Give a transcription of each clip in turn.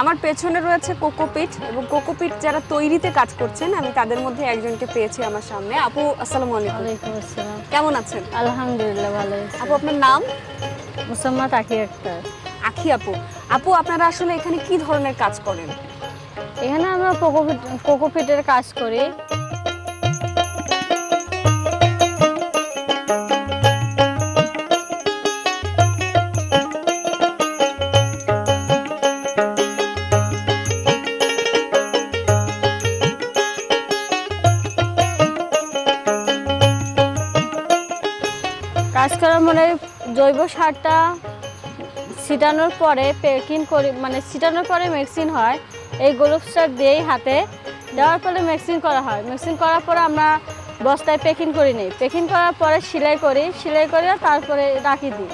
আমার পেছনে রয়েছে কোকোপিট এবং কোকোপিট যারা তৈরিতে কাজ করছেন আমি তাদের মধ্যে একজনকে পেয়েছি আমার সামনে। আপু আসসালামু আলাইকুম। কেমন আছেন? আলহামদুলিল্লাহ ভালো আপু আপনার নাম? মুসাম্মাত আখি আক্তার। আখি আপু। আপু আপনারা আসলে এখানে কি ধরনের কাজ করেন? এখানে আমরা কোকোপিট কোকোপিটের কাজ করি। কাজ করার মানে জৈব সারটা ছিটানোর পরে প্যাকিং করি মানে ছিটানোর পরে মেক্সিন হয়। এই গোলপ সার দিয়েই হাতে দেওয়ার পরে মেক্সিন করা হয়। মেক্সিন করার পরে আমরা বস্তায় প্যাকিং করি নিই। প্যাকিং করার পরে সেলাই করি। সেলাই করে তারপরে রাখি দিই।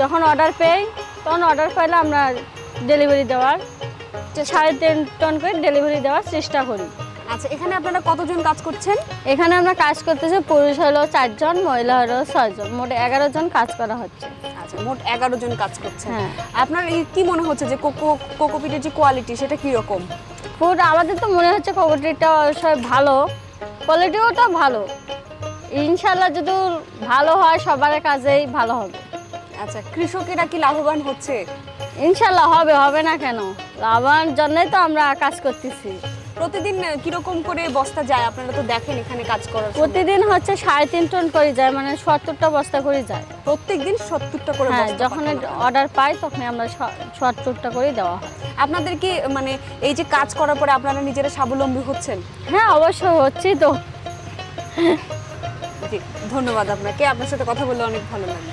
যখন অর্ডার পেই, তখন অর্ডার পাইলে আমরা ডেলিভারি দেওয়ার সাড়ে তিন টন করে ডেলিভারি দেওয়ার চেষ্টা করি। আচ্ছা এখানে আপনারা কতজন কাজ করছেন? এখানে আমরা কাজ করতেছি পুরুষ হলো চারজন মহিলা হলো ছয়জন। মোট এগারো জন কাজ করা হচ্ছে। আচ্ছা মোট এগারো জন কাজ করছেন। হ্যাঁ। আপনার এই কি মনে হচ্ছে যে কোকো কোকোপিটের যে কোয়ালিটি সেটা কি রকম? ফুড আমাদের তো মনে হচ্ছে কোয়ালিটিটা অবশ্যই ভালো। কোয়ালিটিও তো ভালো। ইনশাল্লাহ যদি ভালো হয় সবার কাজেই ভালো হবে। আচ্ছা কৃষকেরা কি লাভবান হচ্ছে? ইনশাল্লাহ হবে হবে না কেন? লাভার জন্যই তো আমরা কাজ করতেছি। প্রতিদিন কীরকম করে বস্তা যায়? আপনারা তো দেখেন এখানে কাজ করার প্রতিদিন হচ্ছে সাড়ে তিন টন করে যায় মানে সত্তরটা বস্তা করে যায়। প্রত্যেকদিন সত্তরটা করে হ্যাঁ যখন অর্ডার পাই তখন আমরা সত্তরটা করে দেওয়া হয়। আপনাদের কি মানে এই যে কাজ করার পরে আপনারা নিজেরা স্বাবলম্বী হচ্ছেন? হ্যাঁ অবশ্যই হচ্ছেই তো। জি ধন্যবাদ আপনাকে। আপনার সাথে কথা বলে অনেক ভালো লাগল।